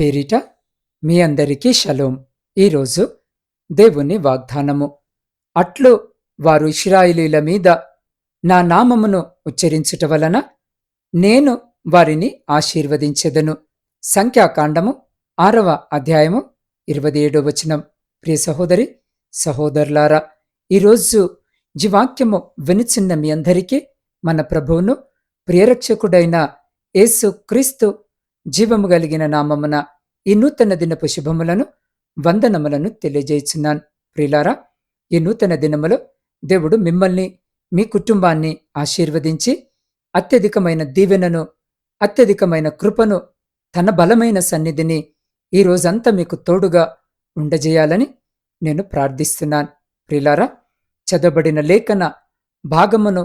పేరిట మీ అందరికీ షలోం. ఈరోజు దేవుని వాగ్దానము. అట్లు వారు ఇష్రాయిలీల మీద నా నామమును ఉచ్చరించుట వలన నేను వారిని ఆశీర్వదించెదను. సంఖ్యాకాండము ఆరవ అధ్యాయము ఇరవై ఏడో వచనం. ప్రియ సహోదరి సహోదరులారా ఈరోజు జీవాక్యము వినుచున్న మీ అందరికీ మన ప్రభువును ప్రియరక్షకుడైన యేసు క్రీస్తు జీవము కలిగిన నామమున ఈ నూతన దినపు శుభములను వందనములను తెలియజేస్తున్నాను. ప్రిలారా ఈ నూతన దినములో దేవుడు మిమ్మల్ని మీ కుటుంబాన్ని ఆశీర్వదించి అత్యధికమైన దీవెనను అత్యధికమైన కృపను తన బలమైన సన్నిధిని ఈ రోజంతా మీకు తోడుగా ఉండజేయాలని నేను ప్రార్థిస్తున్నాను. ప్రిలారా చదవబడిన లేఖన భాగమును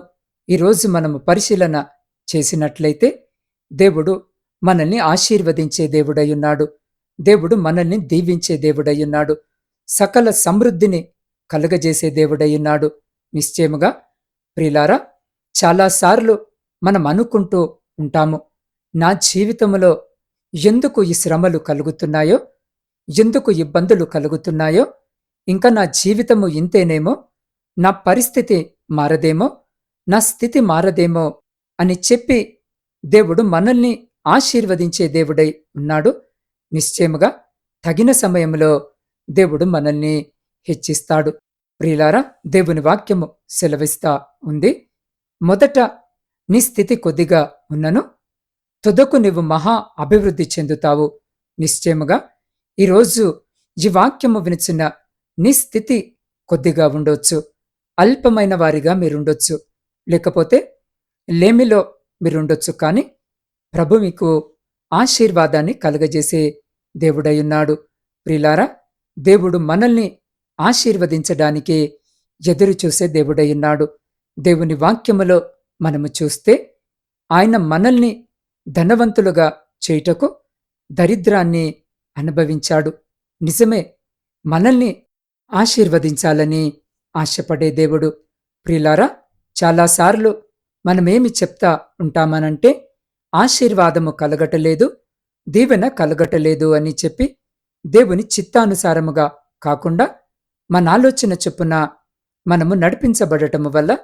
ఈరోజు మనము పరిశీలన చేసినట్లయితే దేవుడు మనల్ని ఆశీర్వదించే దేవుడయ్యున్నాడు దేవుడు మనల్ని దీవించే దేవుడయ్యున్నాడు సకల సమృద్ధిని కలుగజేసే దేవుడయ్యున్నాడు నిశ్చయముగా ప్రిలారా చాలాసార్లు మనం అనుకుంటూ ఉంటాము నా జీవితంలో ఎందుకు ఈ శ్రమలు కలుగుతున్నాయో ఎందుకు ఇబ్బందులు కలుగుతున్నాయో ఇంకా నా జీవితము ఇంతేనేమో నా పరిస్థితి మారదేమో నా స్థితి మారదేమో అని చెప్పి దేవుడు మనల్ని ఆశీర్వదించే దేవుడై ఉన్నాడు. నిశ్చయముగా తగిన సమయంలో దేవుడు మనల్ని హెచ్చిస్తాడు. ప్రియులారా దేవుని వాక్యము సెలవిస్తా ఉంది. మొదట నీ స్థితి కొద్దిగా ఉన్నను. తుదకు నీవు మహా అభివృద్ధి చెందుతావు. నిశ్చయముగా ఈరోజు ఈ వాక్యము వినిచిన నీ స్థితి కొద్దిగా ఉండొచ్చు. అల్పమైన వారిగా మీరుండొచ్చు. లేకపోతే లేమిలో మీరుండొచ్చు కానీ ప్రభు మీకు ఆశీర్వాదాన్ని కలుగజేసే దేవుడయ్యున్నాడు. ప్రిలారా దేవుడు మనల్ని ఆశీర్వదించడానికే ఎదురు చూసే దేవుడయ్యున్నాడు. దేవుని వాక్యములో మనము చూస్తే ఆయన మనల్ని ధనవంతులుగా చేయుటకు దరిద్రాన్ని అనుభవించాడు. నిజమే మనల్ని ఆశీర్వదించాలని ఆశపడే దేవుడు. ప్రిలారా చాలాసార్లు మనమేమి చెప్తా ఉంటామనంటే ఆశీర్వాదము కలగటలేదు దీవెన కలగటలేదు అని చెప్పి దేవుని చిత్తానుసారముగా కాకుండా మన ఆలోచన చొప్పున మనము నడిపించబడటము వల్ల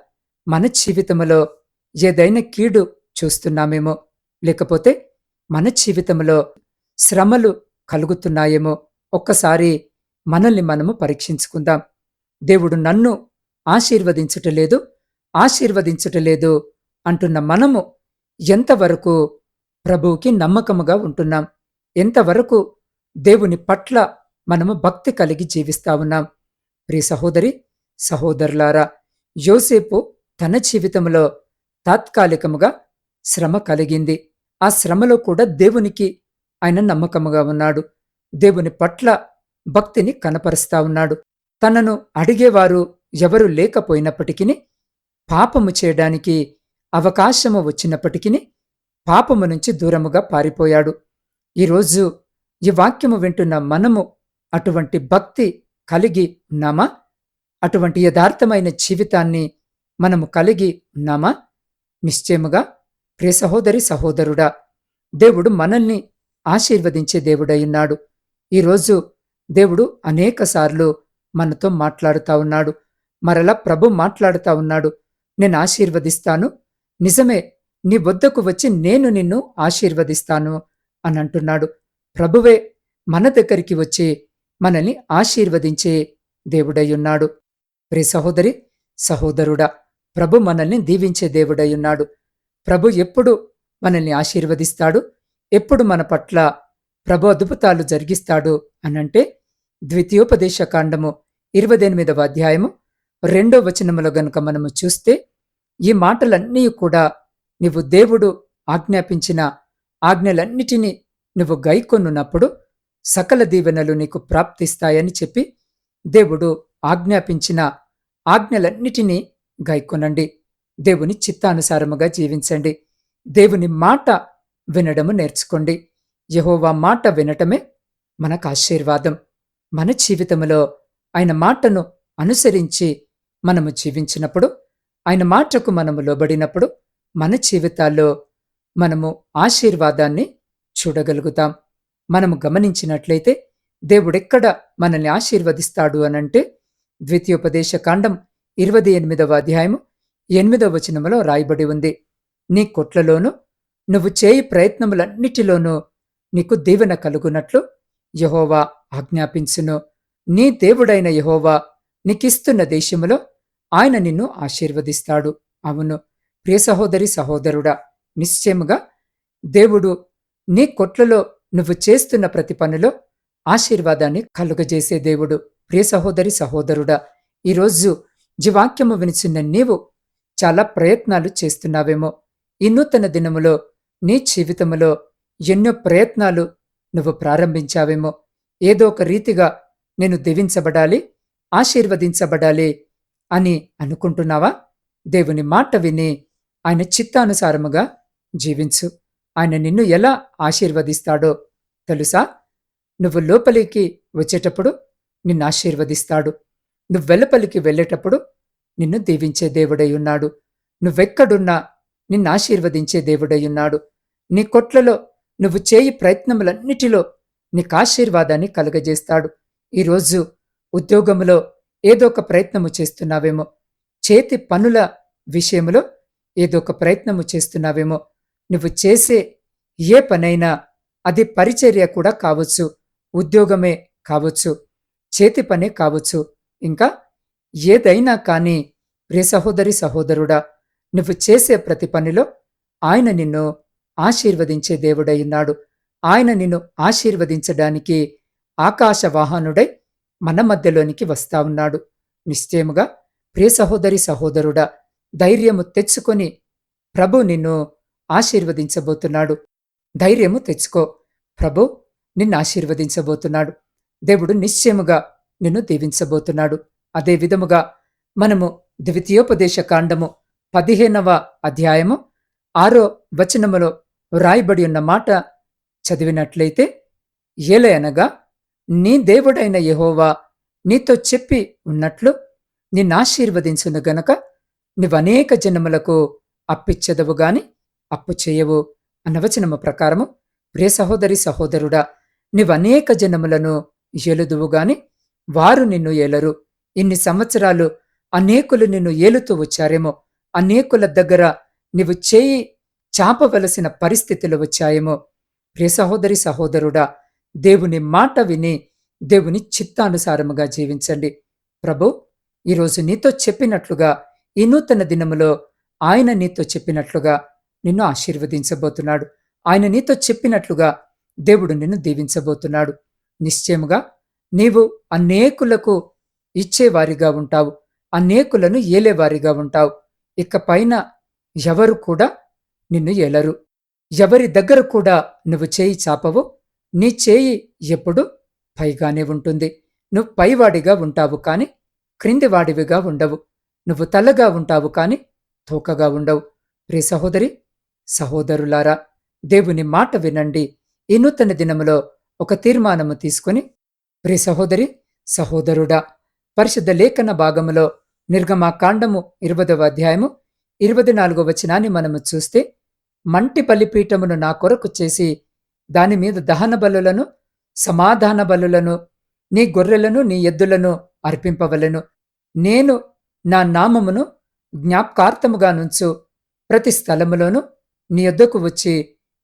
మన జీవితములో ఏదైనా కీడు చూస్తున్నామేమో లేకపోతే మన జీవితంలో శ్రమలు కలుగుతున్నాయేమో ఒక్కసారి మనల్ని మనము పరీక్షించుకుందాం. దేవుడు నన్ను ఆశీర్వదించటలేదు ఆశీర్వదించటలేదు అంటున్న మనము ఎంతవరకు ప్రభువుకి నమ్మకముగా ఉంటున్నాం. ఎంతవరకు దేవుని పట్ల మనము భక్తి కలిగి జీవిస్తా ఉన్నాం. ప్రియ సహోదరి సహోదరులారా యోసేపు తన జీవితంలో తాత్కాలికముగా శ్రమ కలిగింది. ఆ శ్రమలో కూడా దేవునికి ఆయన నమ్మకముగా ఉన్నాడు. దేవుని పట్ల భక్తిని కనపరుస్తా ఉన్నాడు. తనను అడిగేవారు ఎవరు లేకపోయినప్పటికీ పాపము చేయడానికి అవకాశము వచ్చినప్పటికీ పాపము నుంచి దూరముగా పారిపోయాడు. ఈరోజు ఈ వాక్యము వింటున్న మనము అటువంటి భక్తి కలిగి ఉన్నామా? అటువంటి యథార్థమైన జీవితాన్ని మనము కలిగి ఉన్నామా? నిశ్చయముగా ప్రియ సహోదరి సహోదరుడా దేవుడు మనల్ని ఆశీర్వదించే దేవుడయ్యున్నాడు ఈరోజు దేవుడు అనేకసార్లు మనతో మాట్లాడుతా ఉన్నాడు. మరలా ప్రభు మాట్లాడుతా ఉన్నాడు. నేను ఆశీర్వదిస్తాను. నిజమే నీ వద్దకు వచ్చి నేను నిన్ను ఆశీర్వదిస్తాను అని అంటున్నాడు. ప్రభువే మన దగ్గరికి వచ్చి మనల్ని ఆశీర్వదించే దేవుడయ్యున్నాడు ప్రి సహోదరి సహోదరుడా ప్రభు మనల్ని దీవించే దేవుడయ్యున్నాడు ప్రభు ఎప్పుడు మనల్ని ఆశీర్వదిస్తాడు? ఎప్పుడు మన పట్ల ప్రభు అద్భుతాలు జరిగిస్తాడు అనంటే ద్వితీయోపదేశ కాండము ఇరవై ఎనిమిదవ అధ్యాయము రెండో వచనములో గనుక మనము చూస్తే ఈ మాటలన్నీ కూడా నీవు దేవుడు ఆజ్ఞాపించిన ఆజ్ఞలన్నిటినీ నువ్వు గైకొన్నున్నప్పుడు సకల దీవెనలు నీకు ప్రాప్తిస్తాయని చెప్పి దేవుడు ఆజ్ఞాపించిన ఆజ్ఞలన్నిటినీ గైకొనండి. దేవుని చిత్తానుసారముగా జీవించండి. దేవుని మాట వినడము నేర్చుకోండి. యహోవా మాట వినటమే మనకు ఆశీర్వాదం. మన జీవితంలో ఆయన మాటను అనుసరించి మనము జీవించినప్పుడు ఆయన మాటకు మనము లోబడినప్పుడు మన జీవితాల్లో మనము ఆశీర్వాదాన్ని చూడగలుగుతాం. మనము గమనించినట్లయితే దేవుడెక్కడ మనల్ని ఆశీర్వదిస్తాడు అనంటే ద్వితీయోపదేశ కాండం ఇరవై ఎనిమిదవ అధ్యాయము ఎనిమిదవ వచనములో రాయబడి ఉంది. నీ కొట్లలోనూ నువ్వు చేయి ప్రయత్నములన్నిటిలోనూ నీకు దీవెన కలుగునట్లు యహోవా ఆజ్ఞాపించును. నీ దేవుడైన యహోవా నీకిస్తున్న దేశములో ఆయన నిన్ను ఆశీర్వదిస్తాడు. అవును ప్రియ సహోదరి సహోదరుడా నిశ్చయముగా దేవుడు నీ కొట్లలో నువ్వు చేస్తున్న ప్రతి పనిలో ఆశీర్వాదాన్ని కలుగజేసే దేవుడు. ప్రియ సహోదరి సహోదరుడా ఈరోజు జీవాక్యము వినిచిన నీవు చాలా ప్రయత్నాలు చేస్తున్నావేమో. ఈ నూతన దినములో నీ జీవితములో ఎన్నో ప్రయత్నాలు నువ్వు ప్రారంభించావేమో. ఏదో ఒక రీతిగా నేను దీవించబడాలి ఆశీర్వదించబడాలి అని అనుకుంటున్నావా? దేవుని మాట విని ఆయన చిత్తానుసారముగా జీవించు. ఆయన నిన్ను ఎలా ఆశీర్వదిస్తాడో తెలుసా? నువ్వు లోపలికి వచ్చేటప్పుడు నిన్ను ఆశీర్వదిస్తాడు. నువ్వు వెలుపలికి వెళ్ళేటప్పుడు నిన్ను దీవించే దేవుడై ఉన్నాడు. నువ్వెక్కడున్నా నిన్ను ఆశీర్వదించే దేవుడై ఉన్నాడు. నీ కొట్లలో నువ్వు చేయి ప్రయత్నములన్నిటిలో నీకు ఆశీర్వాదాన్ని కలుగజేస్తాడు. ఈరోజు ఉద్యోగములో ఏదో ఒక ప్రయత్నము చేస్తున్నావేమో. చేతి పనుల విషయంలో ఏదో ఒక ప్రయత్నము చేస్తున్నావేమో నువ్వు చేసే ఏ పనైనా అది పరిచర్య కూడా కావచ్చు ఉద్యోగమే కావచ్చు చేతి పనే కావచ్చు. ఇంకా ఏదైనా కానీ ప్రియ సహోదరి సహోదరుడా నువ్వు చేసే ప్రతి పనిలో ఆయన నిన్ను ఆశీర్వదించే దేవుడై ఆయన నిన్ను ఆశీర్వదించడానికి ఆకాశ వాహనుడై మన మధ్యలోనికి వస్తా ఉన్నాడు. నిశ్చయముగా ప్రియ సహోదరి సహోదరుడా ధైర్యము తెచ్చుకొని ప్రభు నిన్ను ఆశీర్వదించబోతున్నాడు. ధైర్యము తెచ్చుకో. ప్రభు నిన్ను ఆశీర్వదించబోతున్నాడు. దేవుడు నిశ్చయముగా నిన్ను దీవించబోతున్నాడు. అదే విధముగా మనము ద్వితీయోపదేశ కాండము పదిహేనవ అధ్యాయము ఆరో వచనములో వ్రాయబడి ఉన్న మాట చదివినట్లయితే ఏలయనగా నీ దేవుడైన యహోవా నీతో చెప్పి ఉన్నట్లు నిన్నాశీర్వదించును గనక నీవనేక జనములకు అప్పిచ్చదవు గాని అప్పు చేయవు అనవచనము ప్రకారము ప్రియ సహోదరి సహోదరుడా నీవనేక జనములను ఏలుదువు గాని వారు నిన్ను ఏలరు. ఇన్ని సంవత్సరాలు అనేకులు నిన్ను ఏలుతూ వచ్చారేమో అనేకుల దగ్గర నీవు చేయి చాపవలసిన పరిస్థితులు వచ్చాయేమో. ప్రియ సహోదరి సహోదరుడా దేవుని మాట విని దేవుని చిత్తానుసారముగా జీవించండి. ప్రభు ఈరోజు నీతో చెప్పినట్లుగా ఈ నూతన దినములో ఆయన నీతో చెప్పినట్లుగా నిన్ను ఆశీర్వదించబోతున్నాడు. ఆయన నీతో చెప్పినట్లుగా దేవుడు నిన్ను దీవించబోతున్నాడు. నిశ్చయముగా నీవు అనేకులకు ఇచ్చేవారిగా ఉంటావు. అనేకులను ఏలేవారిగా ఉంటావు. ఇక పైన ఎవరు కూడా నిన్ను ఏలరు. ఎవరి దగ్గర కూడా నువ్వు చేయి చాపవు. నీ చేయి ఎప్పుడు పైగానే ఉంటుంది. నువ్వు పైవాడిగా ఉంటావు కాని క్రిందివాడివిగా ఉండవు. నువ్వు తల్లగా ఉంటావు కాని తోకగా ఉండవు. ప్రియ సహోదరి సహోదరులారా దేవుని మాట వినండి. ఈ నూతన దినములో ఒక తీర్మానము తీసుకుని ప్రియ సహోదరి సహోదరుడా పరిశుద్ధ లేఖన భాగములో నిర్గమాకాండము ఇరవదవ అధ్యాయము ఇరవై నాలుగో వచనాన్ని మనము చూస్తే మంటి పల్లిపీఠమును నా కొరకు చేసి దానిమీద దహన బలులను సమాధాన బలులను నీ గొర్రెలను నీ ఎద్దులను అర్పింపవలను. నేను నా నామమును జ్ఞాపకార్థముగా నుంచు ప్రతి స్థలములోనూ నీ యొద్దకు వచ్చి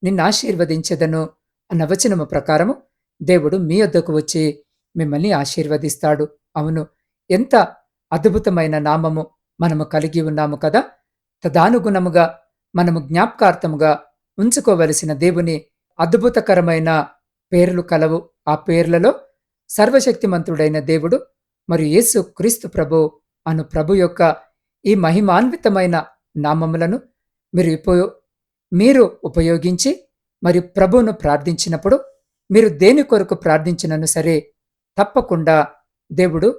నిన్నాశీర్వదించదను అన్న వచనము ప్రకారము దేవుడు మీ యొద్దకు వచ్చి మిమ్మల్ని ఆశీర్వదిస్తాడు. అవును ఎంత అద్భుతమైన నామము మనము కలిగి ఉన్నాము కదా! తదానుగుణముగా మనము జ్ఞాపకార్థముగా ఉంచుకోవలసిన దేవుని అద్భుతకరమైన పేర్లు కలవు. ఆ పేర్లలో సర్వశక్తిమంతుడైన దేవుడు మరియు యేసు క్రీస్తు ప్రభు అను ప్రభు యొక్క ఈ మహిమాన్వితమైన నామములను మీరు ఉపయో మీరు ఉపయోగించి మరియు ప్రభువును ప్రార్థించినప్పుడు మీరు దేని కొరకు ప్రార్థించినను సరే తప్పకుండా దేవుడు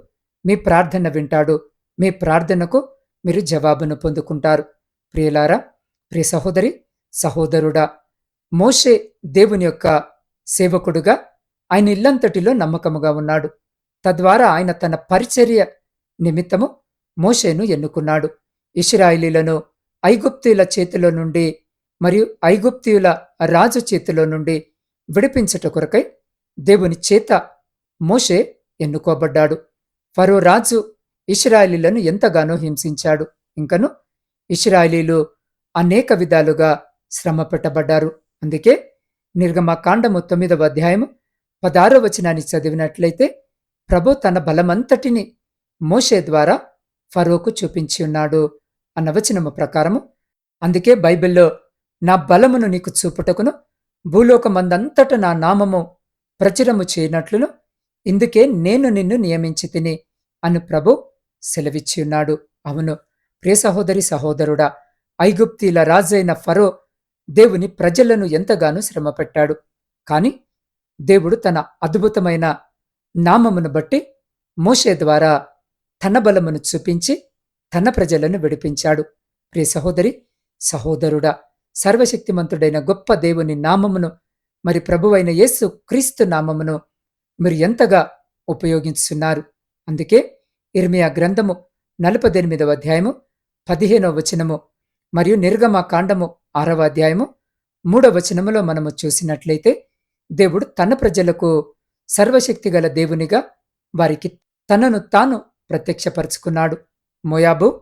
మీ ప్రార్థన వింటాడు. మీ ప్రార్థనకు మీరు జవాబును పొందుకుంటారు. ప్రియులారా ప్రియ సహోదరి సహోదరుడా మోషే దేవుని యొక్క సేవకుడుగా ఆయన ఇల్లంతటిలో నమ్మకముగా ఉన్నాడు. తద్వారా ఆయన తన పరిచర్య నిమిత్తము మోషేను ఎన్నుకున్నాడు. ఇస్రాయిలీలను ఐగుప్తీయుల చేతిలో నుండి మరియు ఐగుప్తీయుల రాజు చేతిలో నుండి విడిపించుట కొరకై దేవుని చేత మోషే ఎన్నుకోబడ్డాడు. ఫరో రాజు ఇస్రాయలీలను ఎంతగానో హింసించాడు. ఇంకను ఇస్రాయలీలు అనేక విధాలుగా శ్రమ పెట్టబడ్డారు. అందుకే నిర్గమకాండము తొమ్మిదవ అధ్యాయము పదారో వచనాన్ని చదివినట్లయితే ప్రభు తన బలమంతటిని మోషే ద్వారా ఫరోకు చూపించి ఉన్నాడు అన్న వచనము ప్రకారము. అందుకే బైబిల్లో నా బలమును నీకు చూపుటకును భూలోకమందంతట నా నామము ప్రచురము చేయనట్లును ఇందుకే నేను నిన్ను నియమించి తిని అను ప్రభు సెలవిచ్చి ఉన్నాడు. అవును ప్రియ సహోదరి సహోదరుడా ఐగుప్తీల రాజైన ఫరో దేవుని ప్రజలను ఎంతగానో శ్రమ పెట్టాడు కాని దేవుడు తన అద్భుతమైన నామమును బట్టి మోషే ద్వారా తన బలమును చూపించి తన ప్రజలను విడిపించాడు. ప్రియ సహోదరి సహోదరుడా సర్వశక్తిమంతుడైన గొప్ప దేవుని నామమును మరి ప్రభువైన యేసు క్రీస్తు నామమును మీరు ఎంతగా ఉపయోగించున్నారు? అందుకే ఇర్మియా గ్రంథము నలపదెనిమిదవ అధ్యాయము పదిహేనవ వచనము మరియు నిర్గమ కాండము ఆరవ అధ్యాయము మూడవ వచనములో మనము చూసినట్లయితే దేవుడు తన ప్రజలకు సర్వశక్తిగల దేవునిగా వారికి తనను తాను ప్రత్యక్షపరుచుకున్నాడు. మోయాబు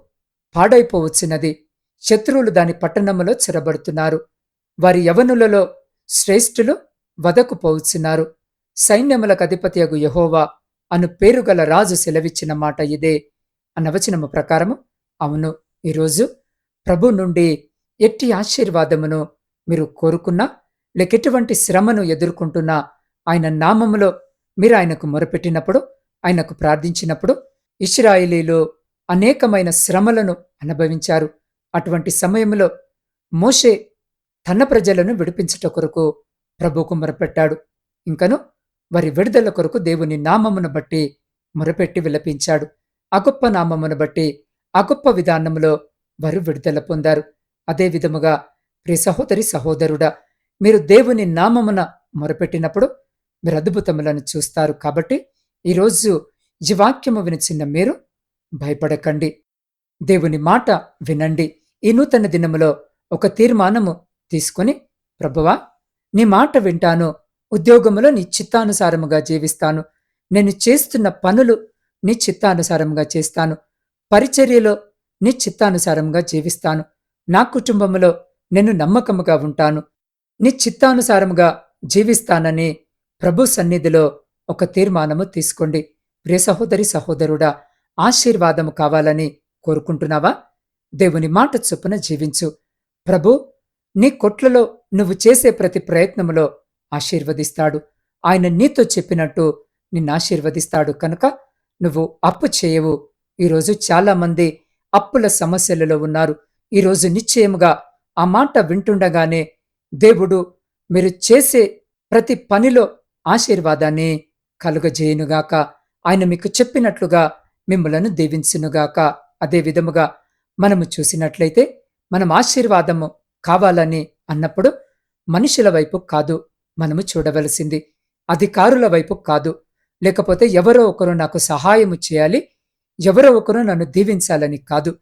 పాడైపోవచ్చున్నది శత్రువులు దాని పట్టణములో చెరబడుతున్నారు. వారి యవనులలో శ్రేష్ఠులు వదకుపోవచ్చున్నారు సైన్యముల సైన్యములకు అధిపతియగు యహోవా అను పేరుగల రాజు సెలవిచ్చిన మాట ఇదే అనవచనము ప్రకారము. అవును ఈరోజు ప్రభు నుండి ఎట్టి ఆశీర్వాదమును మీరు కోరుకున్నా లేకెటువంటి శ్రమను ఎదుర్కొంటున్నా ఆయన నామములో మీరు ఆయనకు మొరపెట్టినప్పుడు ఆయనకు ప్రార్థించినప్పుడు ఇస్రాయిలీలు అనేకమైన శ్రమలను అనుభవించారు. అటువంటి సమయంలో మోషే తన ప్రజలను విడిపించుట కొరకు ప్రభుకు మొరపెట్టాడు. ఇంకను వారి విడుదల కొరకు దేవుని నామమును బట్టి మొరపెట్టి విలపించాడు. అగొప్ప నామమును బట్టి అగొప్ప విధానంలో విధానములో వారు విడుదల పొందారు. అదే విధముగా ప్రియ సహోదరి సహోదరుడా మీరు దేవుని నామమున మొరపెట్టినప్పుడు మీరు అద్భుతములను చూస్తారు కాబట్టి ఈరోజు ఈ వాక్యము వినిచిన్న మీరు భయపడకండి. దేవుని మాట వినండి. ఈ నూతన దినములో ఒక తీర్మానము తీసుకుని ప్రభువా నీ మాట వింటాను. ఉద్యోగములో నీ చిత్తానుసారముగా జీవిస్తాను. నేను చేస్తున్న పనులు నీ చిత్తానుసారంగా చేస్తాను. పరిచర్యలో నీ చిత్తానుసారంగా జీవిస్తాను. నా కుటుంబములో నేను నమ్మకముగా ఉంటాను. నీ చిత్తానుసారముగా జీవిస్తానని ప్రభు సన్నిధిలో ఒక తీర్మానము తీసుకోండి. ప్రియ సహోదరి సహోదరుడా ఆశీర్వాదము కావాలని కోరుకుంటున్నావా? దేవుని మాట చొప్పున జీవించు. ప్రభు నీ కొట్లలో నువ్వు చేసే ప్రతి ప్రయత్నములో ఆశీర్వదిస్తాడు. ఆయన నీతో చెప్పినట్టు నిన్ను ఆశీర్వదిస్తాడు కనుక నువ్వు అప్పు చేయవు. ఈరోజు చాలామంది అప్పుల సమస్యలలో ఉన్నారు. ఈరోజు నిశ్చయముగా ఆ మాట వింటుండగానే దేవుడు మీరు చేసే ప్రతి పనిలో ఆశీర్వాదాన్ని కలుగజేయునుగాక. ఆయన మీకు చెప్పినట్లుగా మిమ్మలను దీవించునుగాక. అదే విధముగా మనము చూసినట్లయితే మనం ఆశీర్వాదము కావాలని అన్నప్పుడు మనుషుల వైపు కాదు మనము చూడవలసింది. అధికారుల వైపు కాదు. లేకపోతే ఎవరో ఒకరు నాకు సహాయము చేయాలి ఎవరో ఒకరు నన్ను దీవించాలని కాదు.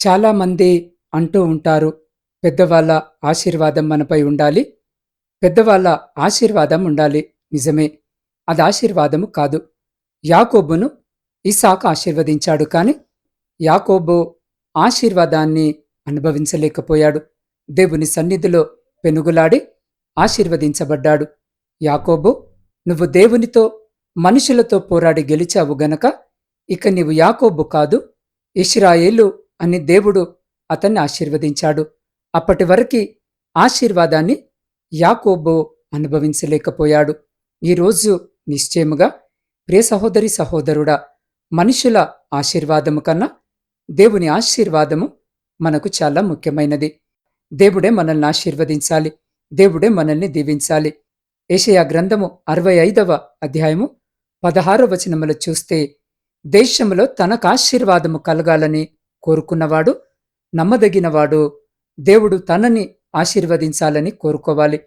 చాలామంది అంటూ ఉంటారు పెద్దవాళ్ళ ఆశీర్వాదం మనపై ఉండాలి పెద్దవాళ్ళ ఆశీర్వాదం ఉండాలి. నిజమే అది ఆశీర్వాదము కాదు. యాకోబును ఇసాక్ ఆశీర్వదించాడు కాని యాకోబు ఆశీర్వాదాన్ని అనుభవించలేకపోయాడు. దేవుని సన్నిధిలో పెనుగులాడి ఆశీర్వదించబడ్డాడు. యాకోబు నువ్వు దేవునితో మనుషులతో పోరాడి గెలిచావు గనక ఇక నీవు యాకోబు కాదు ఇష్రాయేలు అని దేవుడు అతన్ని ఆశీర్వదించాడు. అప్పటి వరకు ఆశీర్వాదాన్ని యాకోబు అనుభవించలేకపోయాడు. ఈరోజు నిశ్చయముగా ప్రియ సహోదరి సహోదరుడా మనుషుల ఆశీర్వాదము కన్నా దేవుని ఆశీర్వాదము మనకు చాలా ముఖ్యమైనది. దేవుడే మనల్ని ఆశీర్వదించాలి. దేవుడే మనల్ని దీవించాలి. ఏషయా గ్రంథము అరవై ఐదవ అధ్యాయము పదహారవ వచనములు చూస్తే దేశములో తనకు ఆశీర్వాదము కలగాలని కోరుకున్నవాడు నమ్మదగినవాడు దేవుడు తనని ఆశీర్వదించాలని కోరుకోవాలి.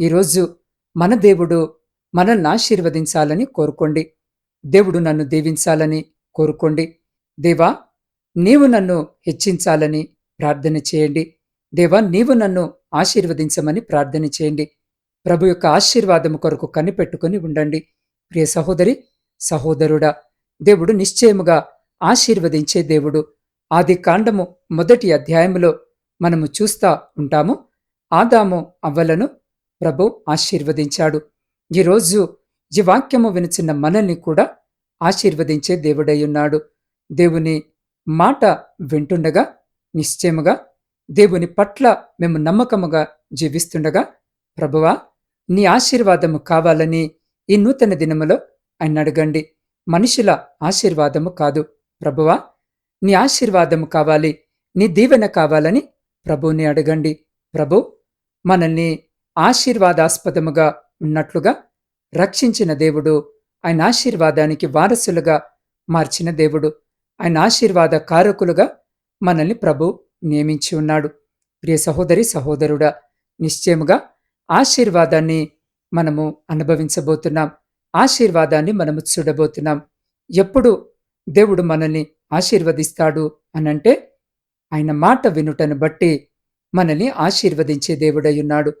ఈరోజు మన దేవుడు మనల్ని ఆశీర్వదించాలని కోరుకోండి. దేవుడు నన్ను దీవించాలని కోరుకోండి. దేవా నీవు నన్ను హెచ్చించాలని ప్రార్థన చేయండి. దేవా నీవు నన్ను ఆశీర్వదించమని ప్రార్థన చేయండి. ప్రభు యొక్క ఆశీర్వాదము కొరకు కనిపెట్టుకుని ఉండండి. ప్రియ సహోదరి సహోదరుడా దేవుడు నిశ్చయముగా ఆశీర్వదించే దేవుడు. ఆది కాండము మొదటి అధ్యాయములో మనము చూస్తా ఉంటాము. ఆదాము అవ్వలను ప్రభు ఆశీర్వదించాడు. ఈరోజు ఈ వాక్యము వినిచిన మనల్ని కూడా ఆశీర్వదించే దేవుడయ్యున్నాడు. దేవుని మాట వింటుండగా నిశ్చయముగా దేవుని పట్ల మేము నమ్మకముగా జీవిస్తుండగా ప్రభువా నీ ఆశీర్వాదము కావాలని ఈ నూతన దినములో ఆయన అడగండి. మనుషుల ఆశీర్వాదము కాదు ప్రభువా నీ ఆశీర్వాదము కావాలి నీ దీవెన కావాలని ప్రభుని అడగండి. ప్రభు మనల్ని ఆశీర్వాదాస్పదముగా ఉన్నట్లుగా రక్షించిన దేవుడు. ఆయన ఆశీర్వాదానికి వారసులుగా మార్చిన దేవుడు. ఆయన ఆశీర్వాద కారకులుగా మనల్ని ప్రభు నియమించి ఉన్నాడు. ప్రియ సహోదరి సహోదరుడా నిశ్చయముగా ఆశీర్వాదాన్ని మనము అనుభవించబోతున్నాం. ఆశీర్వాదాన్ని మనము చూడబోతున్నాం. ఎప్పుడు దేవుడు మనల్ని ఆశీర్వదిస్తాడు అనంటే ఆయన మాట వినుటను బట్టి మనల్ని ఆశీర్వదించే దేవుడై ఉన్నాడు.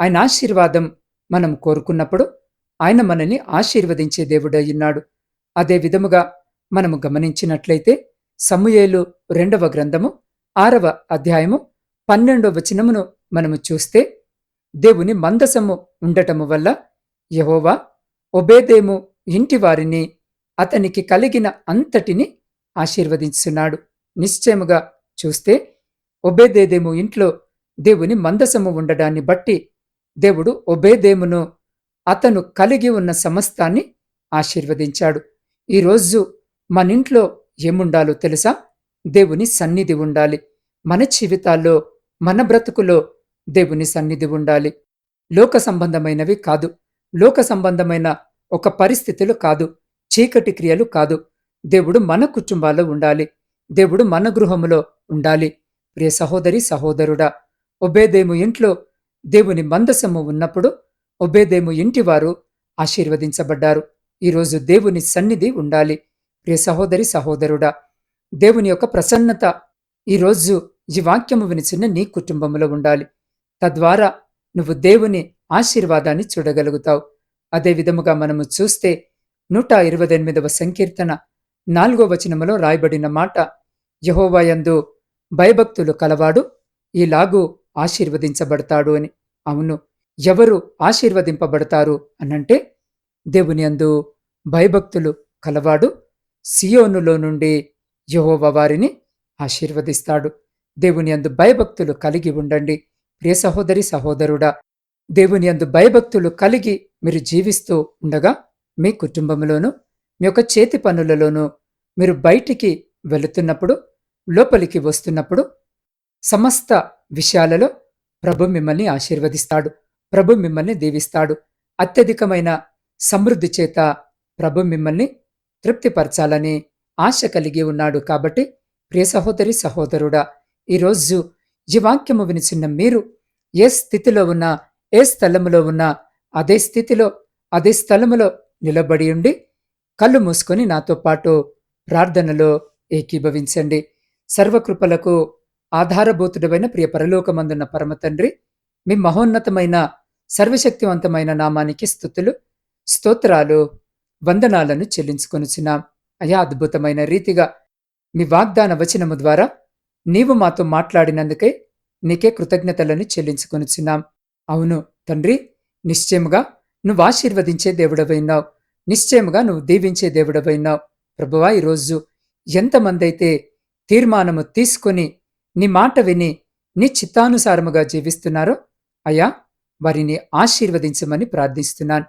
ఆయన ఆశీర్వాదం మనం కోరుకున్నప్పుడు ఆయన మనల్ని ఆశీర్వదించే దేవుడయ్యున్నాడు అదే విధముగా మనము గమనించినట్లయితే సమూయేలు రెండవ గ్రంథము ఆరవ అధ్యాయము పన్నెండవ వచనమును మనము చూస్తే దేవుని మందసము ఉండటము వల్ల యహోవా ఒబేదేము ఇంటివారిని అతనికి కలిగిన అంతటిని ఆశీర్వదించున్నాడు నిశ్చయముగా చూస్తే ఒబేదేదేము ఇంట్లో దేవుని మందసము ఉండడాన్ని బట్టి దేవుడు ఒబేదేమును అతను కలిగి ఉన్న సమస్తాన్ని ఆశీర్వదించాడు. ఈరోజు మనింట్లో ఏముండాలో తెలుసా? దేవుని సన్నిధి ఉండాలి. మన జీవితాల్లో మన బ్రతుకులో దేవుని సన్నిధి ఉండాలి. లోక సంబంధమైనవి కాదు. లోక సంబంధమైన ఒక పరిస్థితులు కాదు. చీకటి క్రియలు కాదు. దేవుడు మన కుటుంబాల్లో ఉండాలి. దేవుడు మన గృహములో ఉండాలి. ప్రియ సహోదరి సహోదరుడా ఒబేదేము ఇంట్లో దేవుని మందసము ఉన్నప్పుడు ఒబేదేము ఇంటివారు ఆశీర్వదించబడ్డారు. ఈరోజు దేవుని సన్నిధి ఉండాలి. ప్రియ సహోదరి సహోదరుడా దేవుని యొక్క ప్రసన్నత ఈరోజు ఈ వాక్యము వినిచిన నీ కుటుంబంలో ఉండాలి. తద్వారా నువ్వు దేవుని ఆశీర్వాదాన్ని చూడగలుగుతావు. అదే విధముగా మనము చూస్తే నూట ఇరవై ఎనిమిదవ సంకీర్తన నాలుగో వచనములో రాయబడిన మాట యహోవాయందు భయభక్తులు కలవాడు ఈలాగూ ఆశీర్వదించబడతాడు అని. అవును ఎవరు ఆశీర్వదింపబడతారు అనంటే దేవుని అందు భయభక్తులు కలవాడు సియోనులో నుండి యహోవ వారిని ఆశీర్వదిస్తాడు. దేవుని అందు భయభక్తులు కలిగి ఉండండి. ప్రియ సహోదరి సహోదరుడా దేవుని అందు భయభక్తులు కలిగి మీరు జీవిస్తూ ఉండగా మీ కుటుంబంలోనూ మీ యొక్క చేతి పనులలోనూ మీరు బయటికి వెళుతున్నప్పుడు లోపలికి వస్తున్నప్పుడు సమస్త విషయాలలో ప్రభు మిమ్మల్ని ఆశీర్వదిస్తాడు. ప్రభు మిమ్మల్ని దీవిస్తాడు. అత్యధికమైన సమృద్ధి చేత ప్రభు మిమ్మల్ని తృప్తిపరచాలని ఆశ కలిగి ఉన్నాడు కాబట్టి ప్రియ సహోదరి సహోదరుడా ఈరోజు ఈ వాక్యము వినిచిన్న మీరు ఏ స్థితిలో ఉన్నా ఏ స్థలములో ఉన్నా అదే స్థితిలో అదే స్థలములో నిలబడి ఉండి కళ్ళు మూసుకొని నాతో పాటు ప్రార్థనలో ఏకీభవించండి. సర్వకృపలకు ఆధారభూతుడమైన ప్రియ పరలోకమందున్న పరమతండ్రి మీ మహోన్నతమైన సర్వశక్తివంతమైన నామానికి స్థుతులు స్తోత్రాలు వందనాలను చెల్లించుకొనుచున్నాం. అయా అద్భుతమైన రీతిగా మీ వాగ్దాన వచనము ద్వారా నీవు మాతో మాట్లాడినందుకే నీకే కృతజ్ఞతలను చెల్లించుకొనుచున్నాం. అవును తండ్రి నిశ్చయముగా నువ్వు ఆశీర్వదించే దేవుడవైనావు. నిశ్చయముగా నువ్వు దీవించే దేవుడవైనావు. ప్రభువా ఈరోజు ఎంతమంది అయితే తీర్మానము తీసుకొని నీ మాట విని నీ చిత్తానుసారముగా జీవిస్తున్నారో అయ్యా వారిని ఆశీర్వదించమని ప్రార్థిస్తున్నాను.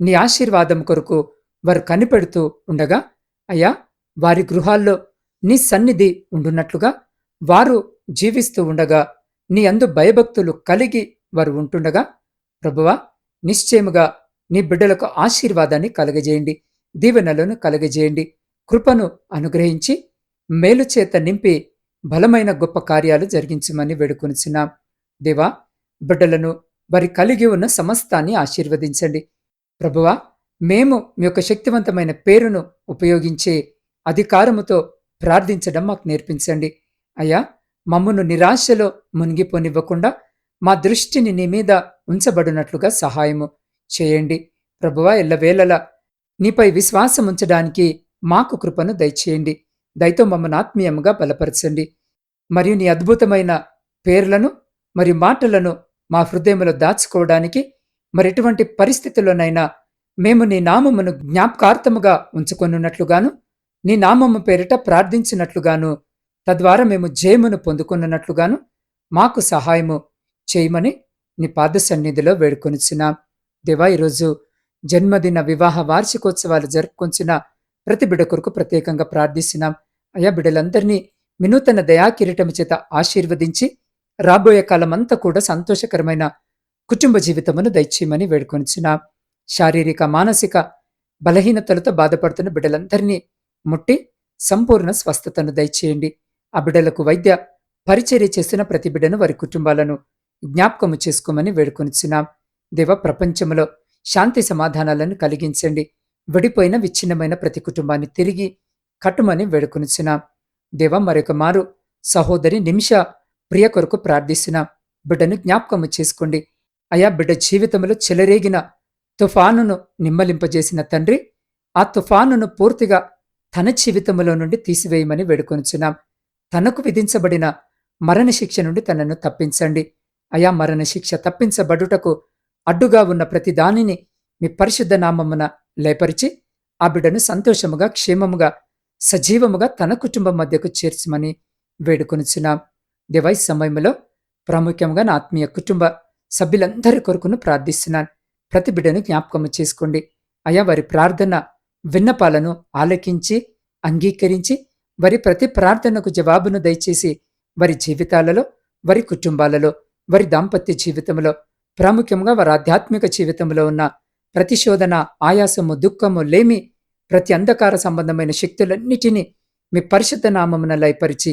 నీ ఆశీర్వాదం కొరకు వారు కనిపెడుతూ ఉండగా అయ్యా వారి గృహాల్లో నీ సన్నిధి ఉండున్నట్లుగా వారు జీవిస్తూ ఉండగా నీ అందు భయభక్తులు కలిగి వారు ఉంటుండగా ప్రభువా నిశ్చయముగా నీ బిడ్డలకు ఆశీర్వాదాన్ని కలగజేయండి దీవెనలను కలగజేయండి కృపను అనుగ్రహించి మేలు చేత నింపి బలమైన గొప్ప కార్యాలు జరిగించమని వేడుకొనిచున్నాం. దేవా బిడ్డలను వారి కలిగి ఉన్న సమస్తాన్ని ఆశీర్వదించండి. ప్రభువా మేము మీ యొక్క శక్తివంతమైన పేరును ఉపయోగించే అధికారముతో ప్రార్థించడం మాకు నేర్పించండి. అయ్యా మమ్మను నిరాశలో మునిగిపోనివ్వకుండా మా దృష్టిని నీ మీద ఉంచబడినట్లుగా సహాయము చేయండి. ప్రభువా ఎల్లవేళలా నీపై విశ్వాసం ఉంచడానికి మాకు కృపను దయచేయండి. దయతో మమ్మను ఆత్మీయంగా బలపరచండి. మరియు నీ అద్భుతమైన పేర్లను మరియు మాటలను మా హృదయంలో దాచుకోవడానికి మరి ఎటువంటి పరిస్థితుల్లోనైనా మేము నీ నామమును జ్ఞాపకార్థముగా ఉంచుకొనున్నట్లుగాను నీ నామము పేరిట ప్రార్థించినట్లుగాను తద్వారా మేము జయమును పొందుకున్నట్లుగాను మాకు సహాయము చేయమని నీ పాద సన్నిధిలో వేడుకొనిచున్నాం. దేవా ఈరోజు జన్మదిన వివాహ వార్షికోత్సవాలు జరుపుకొంచిన ప్రతి బిడ కొరకు ప్రత్యేకంగా ప్రార్థిస్తున్నాం. అయా బిడ్డలందరినీ వినూతన దయాకిరీటము చేత ఆశీర్వదించి రాబోయే కాలమంతా కూడా సంతోషకరమైన కుటుంబ జీవితమును దయచేయమని వేడుకొనిచున్నాం. శారీరక మానసిక బలహీనతలతో బాధపడుతున్న బిడ్డలందరినీ ముట్టి సంపూర్ణ స్వస్థతను దయచేయండి. ఆ బిడ్డలకు వైద్య పరిచర్య చేస్తున్న ప్రతి బిడ్డను వారి కుటుంబాలను జ్ఞాపకము చేసుకోమని వేడుకొనిచున్నాం. దేవ ప్రపంచంలో శాంతి సమాధానాలను కలిగించండి. విడిపోయిన విచ్ఛిన్నమైన ప్రతి కుటుంబాన్ని తిరిగి కట్టుమని వేడుకొనిచున్నాం. దేవ మరొక మారు సహోదరి నిమిష ప్రియ కొరకు ప్రార్థిస్తున్నాం బిడ్డను జ్ఞాపకము చేసుకోండి. అయా బిడ్డ జీవితంలో చెలరేగిన తుఫానును నిమ్మలింపజేసిన తండ్రి ఆ తుఫానును పూర్తిగా తన జీవితంలో నుండి తీసివేయమని వేడుకొనుచున్నాం. తనకు విధించబడిన మరణశిక్ష నుండి తనను తప్పించండి. అయా మరణశిక్ష తప్పించబడుటకు అడ్డుగా ఉన్న ప్రతి దానిని మీ పరిశుద్ధ నామమున లేపరిచి ఆ బిడ్డను సంతోషముగా క్షేమముగా సజీవముగా తన కుటుంబం మధ్యకు చేర్చమని వేడుకొనుచున్నాం. డివైస్ సమయంలో ప్రాముఖ్యంగా నా ఆత్మీయ కుటుంబ సభ్యులందరి కొరకును ప్రార్థిస్తున్నాను. ప్రతి బిడ్డను జ్ఞాపకం చేసుకోండి. అయా వారి ప్రార్థన విన్నపాలను ఆలకించి అంగీకరించి వారి ప్రతి ప్రార్థనకు జవాబును దయచేసి వారి జీవితాలలో వారి కుటుంబాలలో వారి దాంపత్య జీవితంలో ప్రాముఖ్యంగా వారి ఆధ్యాత్మిక జీవితంలో ఉన్న ప్రతిశోధన ఆయాసము దుఃఖము లేమి ప్రతి అంధకార సంబంధమైన శక్తులన్నిటినీ మీ పరిశుద్ధ నామమున లయపరిచి